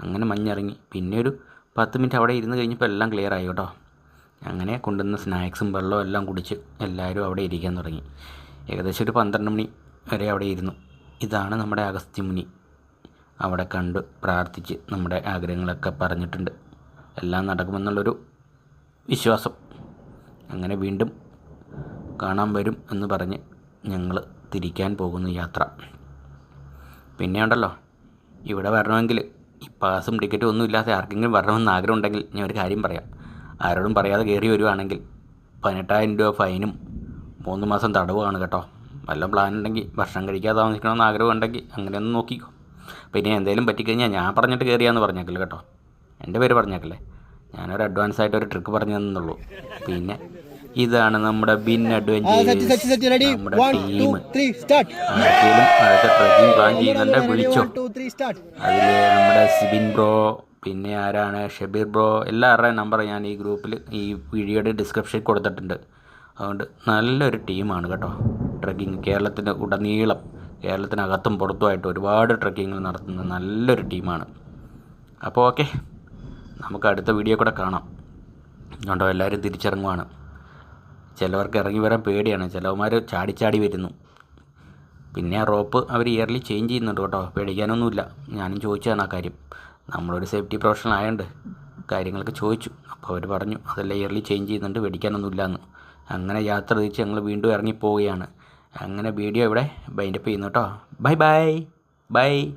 Speaker 3: അങ്ങനെ മഞ്ഞിറങ്ങി. പിന്നെ ഒരു പത്ത് മിനിറ്റ് അവിടെ ഇരുന്ന് കഴിഞ്ഞപ്പോൾ എല്ലാം ക്ലിയർ ആയി കേട്ടോ. അങ്ങനെ കൊണ്ടുവന്ന സ്നാക്സും വെള്ളവും എല്ലാം കുടിച്ച് എല്ലാവരും അവിടെ ഇരിക്കാൻ തുടങ്ങി. ഏകദേശം ഒരു പന്ത്രണ്ട് മണി വരെ അവിടെ ഇരുന്നു. ഇതാണ് നമ്മുടെ അഗസ്ത്യമുനി അവിടെ കണ്ട് പ്രാർത്ഥിച്ച് നമ്മുടെ ആഗ്രഹങ്ങളൊക്കെ പറഞ്ഞിട്ടുണ്ട്. എല്ലാം നടക്കുമെന്നുള്ളൊരു വിശ്വാസം. അങ്ങനെ വീണ്ടും കാണാൻ വരും എന്ന് പറഞ്ഞ് ഞങ്ങൾ തിരിക്കാൻ പോകുന്ന യാത്ര. പിന്നെ ഉണ്ടല്ലോ ഇവിടെ വരണമെങ്കിൽ ഈ പാസും ടിക്കറ്റും ഒന്നും ഇല്ലാതെ ആർക്കെങ്കിലും വരണമെന്ന് ആഗ്രഹം ഉണ്ടെങ്കിൽ ഞാൻ ഒരു കാര്യം പറയാം. ആരോടും പറയാതെ കയറി വരുവാണെങ്കിൽ പതിനെട്ടായിരം രൂപ ഫൈനും മൂന്ന് മാസം തടവുമാണ് കേട്ടോ. വല്ല പ്ലാൻ ഉണ്ടെങ്കിൽ ഭക്ഷണം കഴിക്കാതെ താമസിക്കണമെന്ന് ആഗ്രഹം ഉണ്ടെങ്കിൽ അങ്ങനെ ഒന്ന് നോക്കിക്കോ. പിന്നെ എന്തെങ്കിലും പറ്റിക്കഴിഞ്ഞാൽ ഞാൻ പറഞ്ഞിട്ട് കയറിയാന്ന് പറഞ്ഞേക്കില്ല കേട്ടോ. എന്റെ പേര് പറഞ്ഞേക്കല്ലേ. ഞാനൊരു അഡ്വാൻസ് ആയിട്ട് ഒരു ട്രിക്ക് പറഞ്ഞു തന്നുള്ളൂ. പിന്നെ ഇതാണ് നമ്മുടെ ബിൻ അഡ്വഞ്ചേഴ്സ്
Speaker 4: ready?
Speaker 3: നമ്മുടെ
Speaker 4: One,
Speaker 3: team
Speaker 4: two, three, start.
Speaker 3: ആർക്കെങ്കിലും അടുത്ത ട്രക്കിംഗ് പ്ലാൻ ചെയ്യുന്നുണ്ട് വിളിച്ചോ. അതിൽ നമ്മുടെ സിബിൻ ബ്രോ പിന്നെ ആരാണ്? ഷബീർ ബ്രോ എല്ലാവരുടെയും നമ്പർ ഞാൻ ഈ ഗ്രൂപ്പിൽ ഈ വീഡിയോയുടെ ഡിസ്ക്രിപ്ഷനിൽ കൊടുത്തിട്ടുണ്ട്. അതുകൊണ്ട് നല്ലൊരു ടീമാണ് കേട്ടോ. ട്രക്കിംഗ് കേരളത്തിന്റെ ഉടനീളം കേരളത്തിനകത്തും പുറത്തുമായിട്ട് ഒരുപാട് ട്രക്കിങ്ങുകൾ നടത്തുന്ന നല്ലൊരു ടീമാണ് അപ്പോൾ ഓക്കെ നമുക്ക് അടുത്ത വീഡിയോ കൂടെ കാണാം. കണ്ടോ എല്ലാവരും തിരിച്ചിറങ്ങുവാണ്. ചിലവർക്ക് ഇറങ്ങി വരാൻ പേടിയാണ്. ചിലവന്മാർ ചാടിച്ചാടി വരുന്നു. പിന്നെ ആ റോപ്പ് അവർ ഇയർലി ചേഞ്ച് ചെയ്യുന്നുണ്ട് കേട്ടോ. പേടിക്കാനൊന്നുമില്ല. ഞാനും ചോദിച്ചതാണ് ആ കാര്യം. നമ്മളൊരു സേഫ്റ്റി പ്രൊഫഷണൽ ആയതുകൊണ്ട് കാര്യങ്ങളൊക്കെ ചോദിച്ചു. അപ്പോൾ അവർ പറഞ്ഞു അതെല്ലാം ഇയർലി ചേഞ്ച് ചെയ്യുന്നുണ്ട്. പേടിക്കാനൊന്നുമില്ല എന്ന് അങ്ങനെ യാത്ര തിരിച്ച് ഞങ്ങൾ വീണ്ടും ഇറങ്ങിപ്പോവുകയാണ്. അങ്ങനെ വീഡിയോ ഇവിടെ ബൈൻഡപ്പ് ചെയ്യുന്നു കേട്ടോ. Bye bye bye